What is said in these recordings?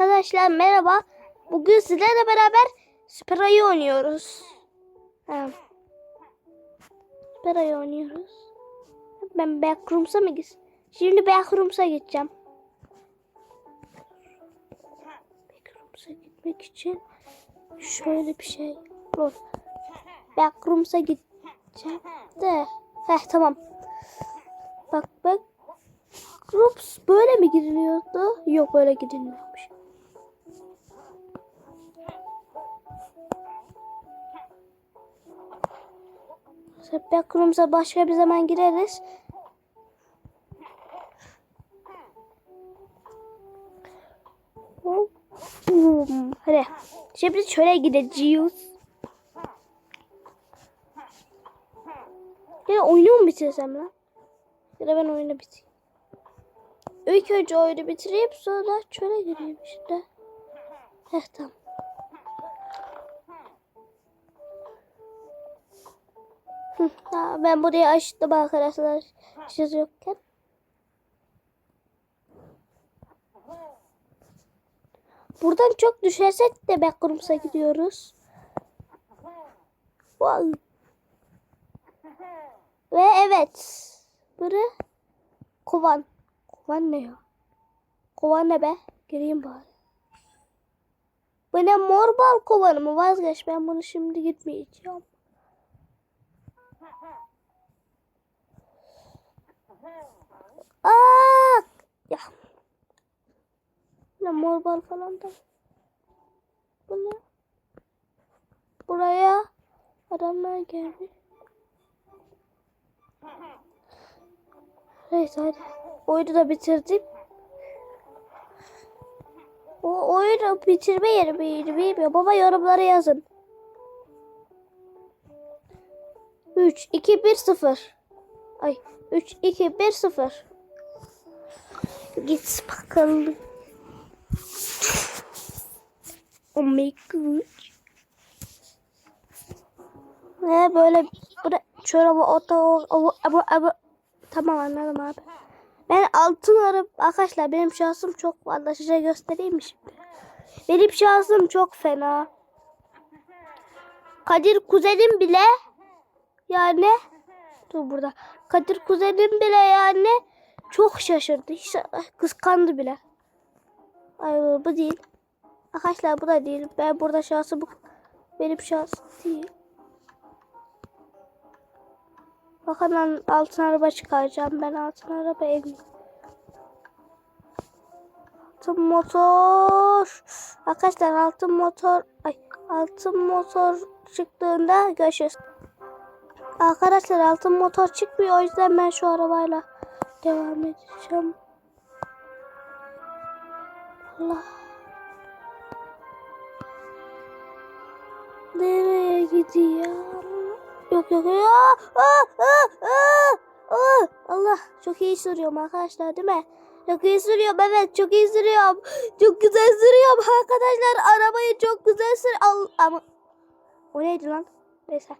Arkadaşlar merhaba. Bugün sizlerle beraber Süper Ayı oynuyoruz. Ha. Süper Ayı oynuyoruz. Ben Backrooms'a mı gitsin? Şimdi Backrooms'a gideceğim. Backrooms'a gitmek için şöyle bir şey. Dur. Backrooms'a gideceğim de. Heh tamam. Bak bak. Groups böyle mi giriliyordu? Yok böyle gidilmiyormuş. Backrooms'a başka bir zaman gireriz. Hadi. Şimdi şöyle gideceğiz. Ya oyunu mu bitirsem lan? Ya da ben oyunu bitireyim. İlk önce oyunu bitireyim sonra çöle gireyim işte. Heh tamam. Ben burayı açtım arkadaşlar. Siz yokken. Buradan çok düşersek de backrooms'a gidiyoruz. Wow. Ve evet. Biri kovan. Kovan ne ya? Kovan ne be? Gireyim bari. Bu ne mor bal kovanı mı? Vazgeç ben bunu şimdi gitmeyeceğim. Aa! Ya. Ne mor bal falan da. Bu ne? Buraya adamlar gelmiş. Evet hadi. Oyunu da bitirdim. O oyunu bitirme yeri miydi bilmiyorum. Baba yorumlara yazın. 3, 2, 1, 0. Ay 3, 2, 1, 0. Git bakalım. Oh my god. Ne böyle böyle şöyle bu oto o bu bu tamam anladım abi. Ben altın arıp arkadaşlar benim şansım çok fazla size göstereyim mi şimdi? Benim şansım çok fena. Kadir kuzenim bile yani dur burada. Kadir kuzenim bile yani çok şaşırdı. Hiç kıskandı bile. Ay bu değil. Arkadaşlar bu da değil. Ben burada şansı bu. Benim şansım değil. Bakalım altın araba çıkaracağım. Ben altın araba evim. Altın motor. Arkadaşlar altın motor. Ay altın motor çıktığında görüşürüz. Arkadaşlar altın motor çıkmıyor. O yüzden ben şu arabayla devam edeceğim. Allah. Nereye gidiyor? Yok yok yok. Allah çok iyi sürüyorum arkadaşlar değil mi? Çok iyi sürüyorum evet çok iyi sürüyorum. Çok güzel sürüyorum arkadaşlar. Arabayı çok güzel sür. Al, ama o neydi lan? Neyse.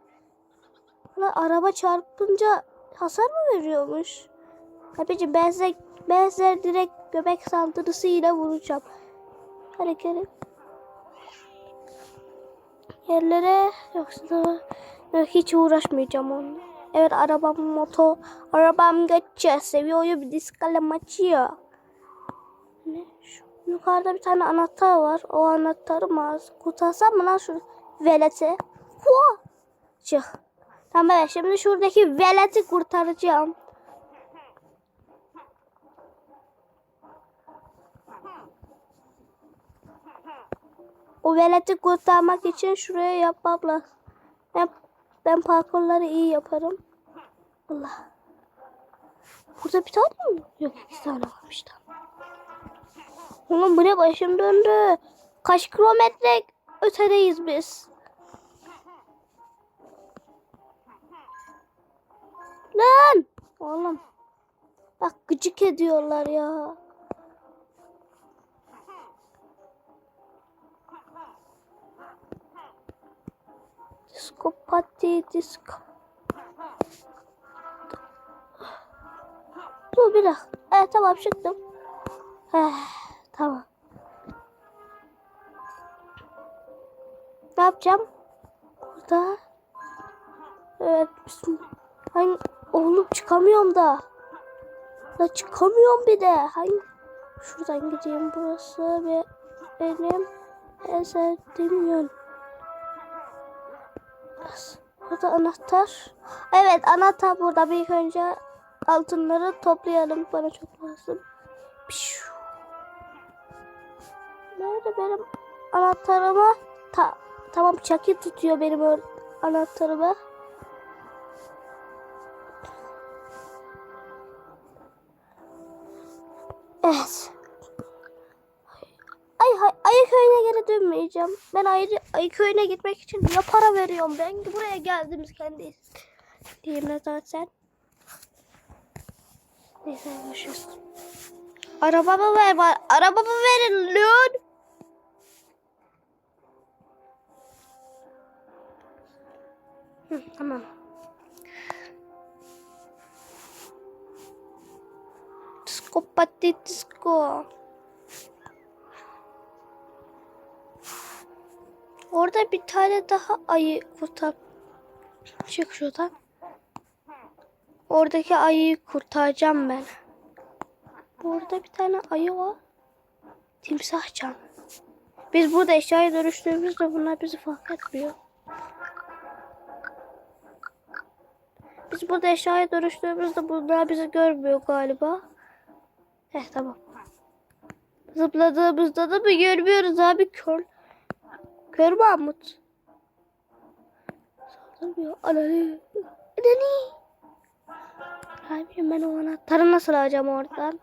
Araba çarpınca hasar mı veriyormuş? Abicim ben size, ben direkt göbek saldırısıyla vuracağım. Hadi gelin. Yerlere yoksa hiç uğraşmayacağım onunla. Evet arabam motor. Arabam geçiyor. Seviyor bir diskalem açıyor. Ne? Şu yukarıda bir tane anahtar var. O anahtarı mı? Kurtarsam mı lan şu veleti? Hua! Çık. Tamam evet şimdi şuradaki veleti kurtaracağım. O veleti kurtarmak için şuraya yapmam lazım. Ben, ben parkurları iyi yaparım. Allah. Burada bir tane mi? Yok iki tane varmış da. Oğlum bu ne başım döndü. Kaç kilometre ötedeyiz biz. Lan! Oğlum. Bak gıcık ediyorlar ya. Psikopati disko. Dur bir dakika. Evet tamam çıktım. Eh, tamam. Ne yapacağım? Burada. Evet. bizim- Hangi... Oğlum çıkamıyorum da. Da çıkamıyorum bir de. Hangi... Şuradan gideyim. Burası ve benim en sevdiğim yön. Burada anahtar. Evet anahtar burada. Bir önce altınları toplayalım. Bana çok lazım. Nerede benim anahtarımı? Ta tamam Chucky tutuyor benim o Evet. Ay ay ayı köyüne geri dönmeyeceğim. Ben ayrı ayı köyüne gitmek için ne para veriyorum ben buraya geldim kendi diyeyim zaten. Neyse görüşürüz. Arabamı ver bana. Arabamı verin lütfen. Hı, tamam. Pati disco. Orada bir tane daha ayı kurtar. Çık şuradan. Oradaki ayıyı kurtaracağım ben. Burada bir tane ayı var. Timsah can. Biz burada eşyaya dönüştüğümüzde bunlar bizi fark etmiyor. Biz burada eşyaya dönüştüğümüzde bunlar bizi görmüyor galiba. Heh tamam. Zıpladığımızda da mı görmüyoruz abi kör. Kör Mahmut. Saldırmıyor. Ananı. Ananı. Hayır ben o anahtarı nasıl alacağım oradan?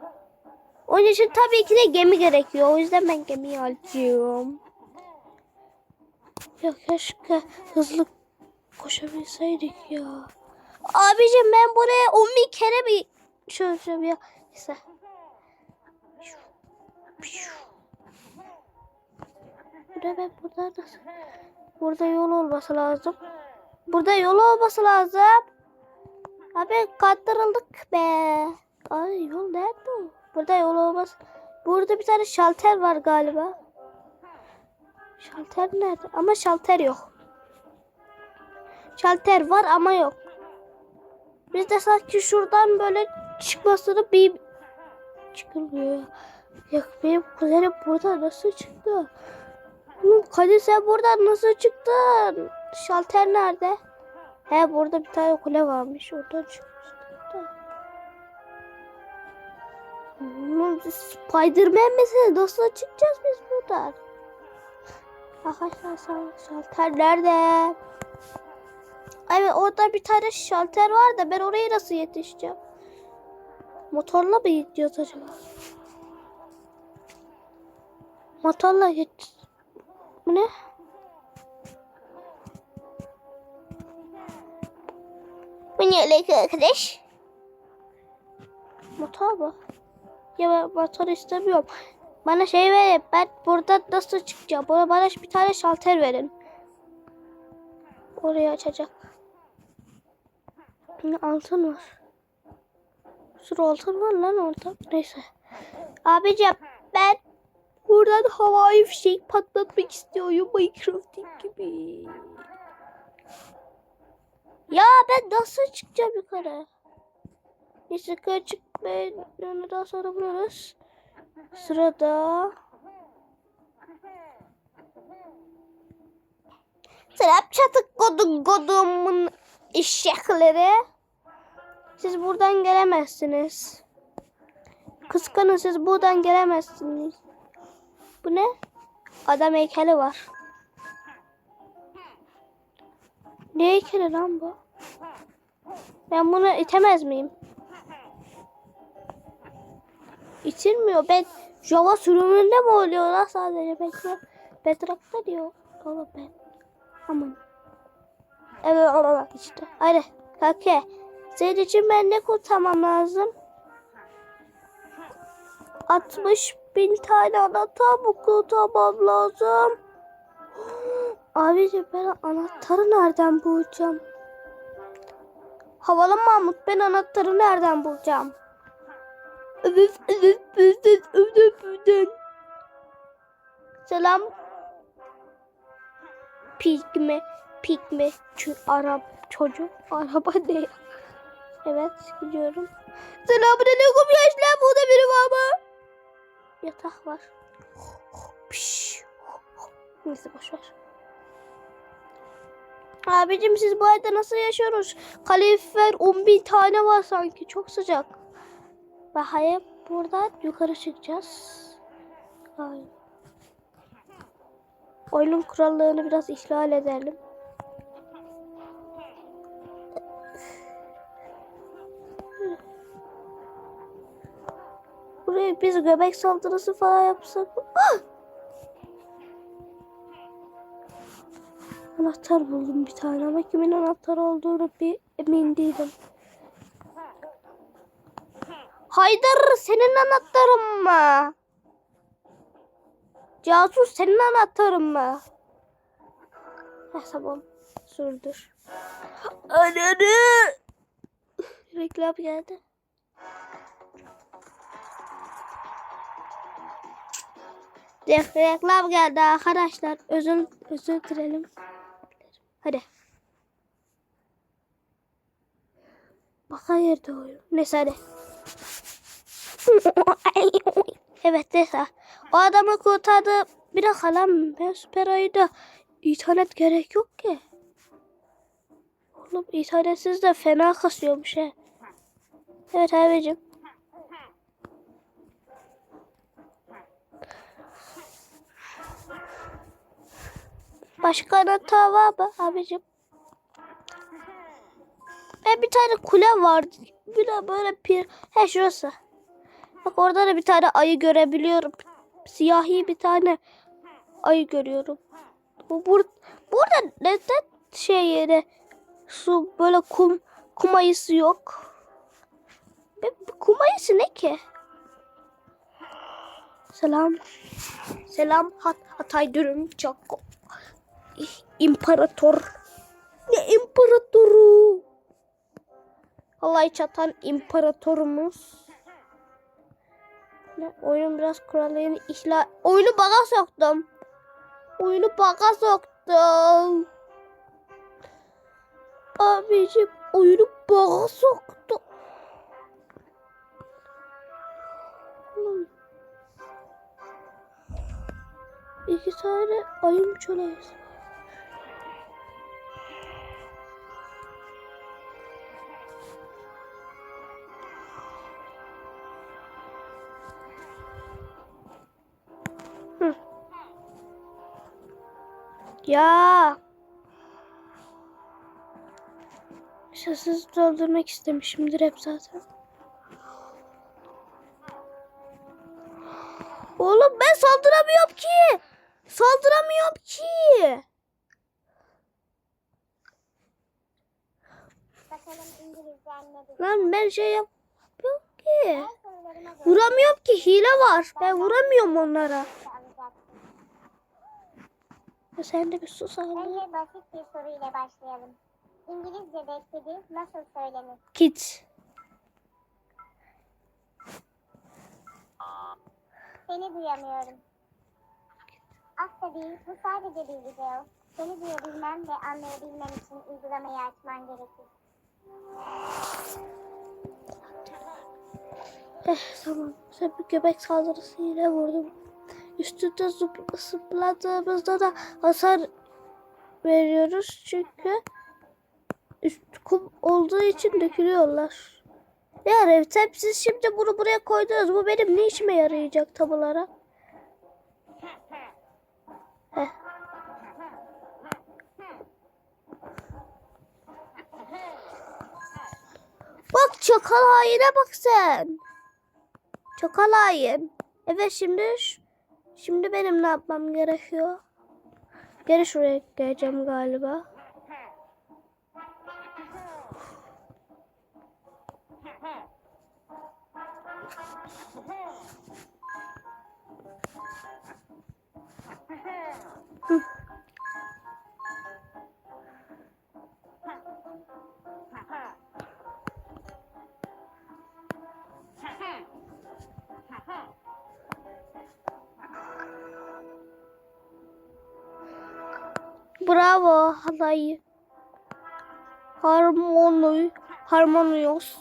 Onun için tabii ki de gemi gerekiyor. O yüzden ben gemiyi alacağım. Ya keşke hızlı koşabilseydik ya. Abicim ben buraya 10 bin kere bir şöyle ya. Neyse. Burada ben burada nasıl? Burada yol olması lazım. Burada yol olması lazım. Abi kandırıldık be. Ay yol nerede? Burada yol olmaz. Burada bir tane şalter var galiba. Şalter nerede? Ama şalter yok. Şalter var ama yok. Biz de sanki şuradan böyle çıkmasını bir çıkılmıyor. Ya benim kuzenim burada nasıl çıktı? Oğlum Kadir sen buradan nasıl çıktın? Şalter nerede? He burada bir tane kule varmış. Oradan çıkmıştık da. Oğlum Spiderman misiniz? Nasıl çıkacağız biz buradan? Arkadaşlar şal- şalter nerede? Evet orada bir tane şalter var da ben oraya nasıl yetişeceğim? Motorla mı gidiyoruz acaba? Motorla git. Bu ne? Bu ne alaka arkadaş? Motor mu? Ya ben motor istemiyorum. Bana şey verin. Ben burada nasıl çıkacağım? Bana, bana bir tane şalter verin. Orayı açacak. Yine altın var. Sürü altın var lan orada. Neyse. Abicim ben buradan havai fişek patlatmak istiyorum. Minecraft gibi. Ya ben nasıl çıkacağım yukarı? Neyse yukarı çıkmayı daha sonra buluruz. Sırada Selam çatık godum godumun eşekleri. Siz buradan gelemezsiniz. Kıskanın siz buradan gelemezsiniz. Bu ne? Adam heykeli var. Ne heykeli lan bu? Ben bunu itemez miyim? İtilmiyor. Ben Java sürümünde mi oluyor lan sadece? Bekle. Bedrock'ta diyor. Oğlum ben. Aman. Evet olarak işte. Hadi. Kake. Senin için ben ne kurtarmam lazım? 60 bin tane anahtar mı kurtarmam lazım? Abici ben anahtarı nereden bulacağım? Havalı Mahmut ben anahtarı nereden bulacağım? Selam. Pigme. Pigme. Çü, Arap çocuk. Araba ne? Evet gidiyorum. Selamünaleyküm gençler. Burada biri var mı? Yatak var. Piş. Neyse boşver. Abicim siz bu evde nasıl yaşıyorsunuz? Kalifer 10 bin tane var sanki. Çok sıcak. Ve hayır buradan yukarı çıkacağız. Aynen. Oyunun kurallarını biraz ihlal edelim. Biz göbek saldırısı falan yapsak. Ah! Anahtar buldum bir tane ama kimin anahtar olduğunu bir emin değilim. Haydar senin anahtarın mı? Casus senin anahtarın mı? Heh, tamam. Sürdür. Ananı. Reklam geldi. Reklam geldi arkadaşlar. Özür, özür dilerim. Hadi. Bak hayırdır oyun. Neyse hadi. evet neyse. O adamı kurtardı. Bir dakika lan ben süper ayda internet gerek yok ki. Oğlum internetsiz de fena kasıyormuş he. Evet abicim. Başka anahtar var mı abicim? Ben bir tane kule vardı. Bir de böyle pir. He şurası. Bak orada da bir tane ayı görebiliyorum. Siyahi bir tane ayı görüyorum. Bu bur burada neden şey yeri su böyle kum kum ayısı yok? Kum ayısı ne ki? Selam. Selam Hat Hatay dürüm çok İmparator. Ne imparatoru? Halay çatan imparatorumuz. Ne, oyunun biraz kurallarını ihlal... Oyunu baga soktum. Oyunu baga soktum. Abicim oyunu baga soktum. İki tane ayım çöleyiz. Ya. Şasız doldurmak istemişimdir hep zaten. Oğlum ben saldıramıyorum ki. Saldıramıyorum ki. Lan ben şey yapmıyorum ki. Vuramıyorum ki hile var. Ben vuramıyorum onlara. Ya sen de bir sus abi. Önce basit bir soruyla başlayalım. İngilizce'de kedi nasıl söylenir? Kit. Seni duyamıyorum. Tabii bu sadece bir video. Seni duyabilmem ve anlayabilmem için uygulamayı açman gerekir. Eh tamam. Sen bir göbek saldırısıyla vurdum. Üstünde zıp- zıpladığımızda da hasar veriyoruz. Çünkü üst kum olduğu için dökülüyorlar. Yani sen siz şimdi bunu buraya koydunuz. Bu benim ne işime yarayacak tam olarak? Heh. Bak çakal haine bak sen. Çakal hain. Evet şimdi şimdi benim ne yapmam gerekiyor? Geri şuraya geleceğim galiba. Hı. Bravo halayı. Harmoni, harmonios.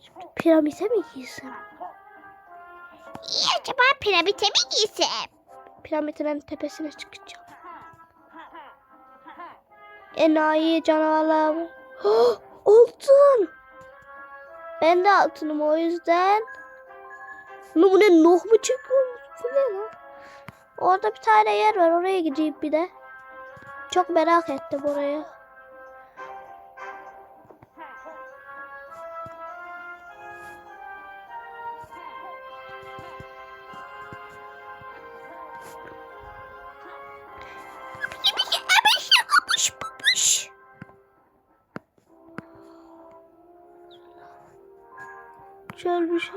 Şimdi piramide mi giysem? acaba piramite mi giysem? Piramidin tepesine çıkacağım. Enayi canavarlar. var. Oh, altın. Ben de altınım o yüzden. Ne bu ne noh mu çekiyormuş? Bu ne lan? Orada bir tane yer var oraya gideyim bir de. Çok merak ettim papış. Şöyle bir.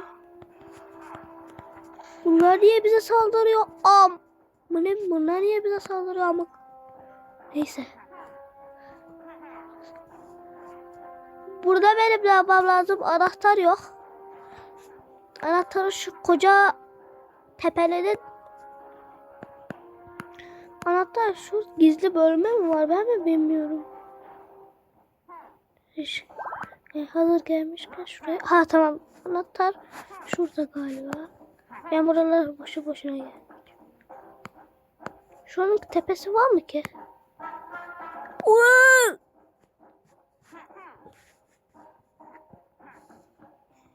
Bunlar niye bize saldırıyor? Am. Bu ne? Bunlar niye bize saldırıyor ama? Neyse. Burada benim yapmam lazım? Anahtar yok. Anahtarı şu koca tepelerin Anahtar şu gizli bölme mi var? Ben mi bilmiyorum. Hiç. E, hazır gelmişken şuraya. Ha tamam. Anahtar şurada galiba. Ben buraları boşu boşuna geldim. Şunun tepesi var mı ki? Uuu!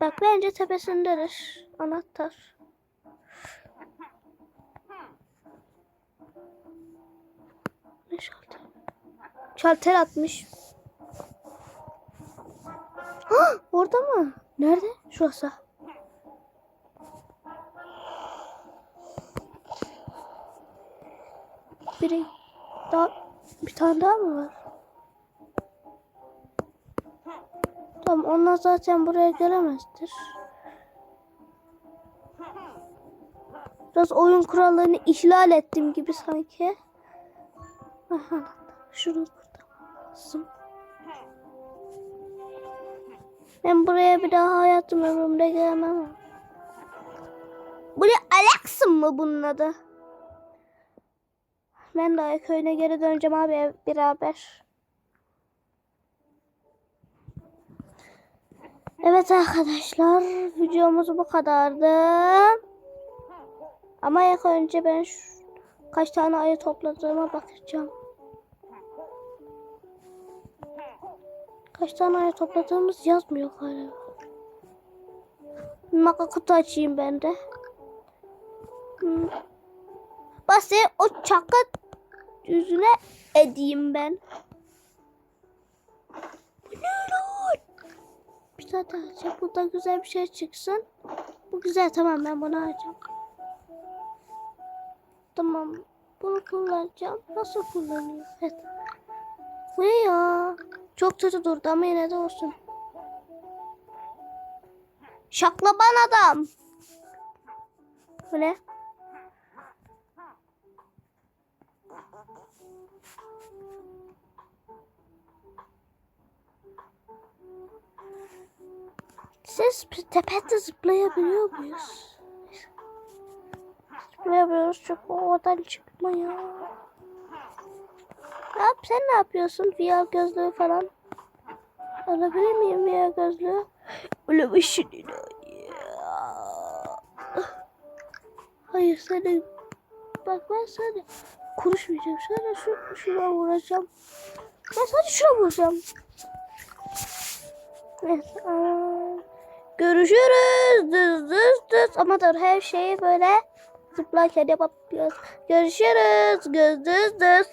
Bak bence tepesindedir. Anahtar. Ne şalter? Şalter atmış. Hah, orada mı? Nerede? Şurası. Biri daha bir tane daha mı var? Tamam onlar zaten buraya gelemezdir. Biraz oyun kurallarını ihlal ettim gibi sanki. Aha, şunu kurtarmalısın. Ben buraya bir daha hayatım ömrümde gelemem. Bu ne Alex'ın mı bunun adı? Ben daha köyüne geri döneceğim abi beraber. Evet arkadaşlar videomuz bu kadardı. Ama ilk önce ben şu, kaç tane ayı topladığıma bakacağım. Kaç tane ayı topladığımız yazmıyor galiba. Maka kutu açayım ben de. Hmm. Bası o çakı yüzüne edeyim ben. Bu ne lan? Bir tane daha açayım. Burada güzel bir şey çıksın. Bu güzel tamam ben bunu alacağım. Tamam. Bunu kullanacağım. Nasıl kullanıyor? Evet. Bu ne ya? Çok kötü durdu ama yine de olsun. Şaklaban adam. Bu ne? Siz tepede zıplayabiliyor muyuz? Zıplayamıyoruz çünkü oradan çıkma ya. Yap sen ne yapıyorsun? VR gözlüğü falan. Alabilir miyim VR gözlüğü? Değil. Hayır seni bak ben seni konuşmayacağım. Sana şu şuna vuracağım. Ben sadece şuna vuracağım. Evet. aa, Görüşürüz. Düz düz düz. Ama dur her şeyi böyle zıplarken yapıyoruz. Görüşürüz. Göz düz düz.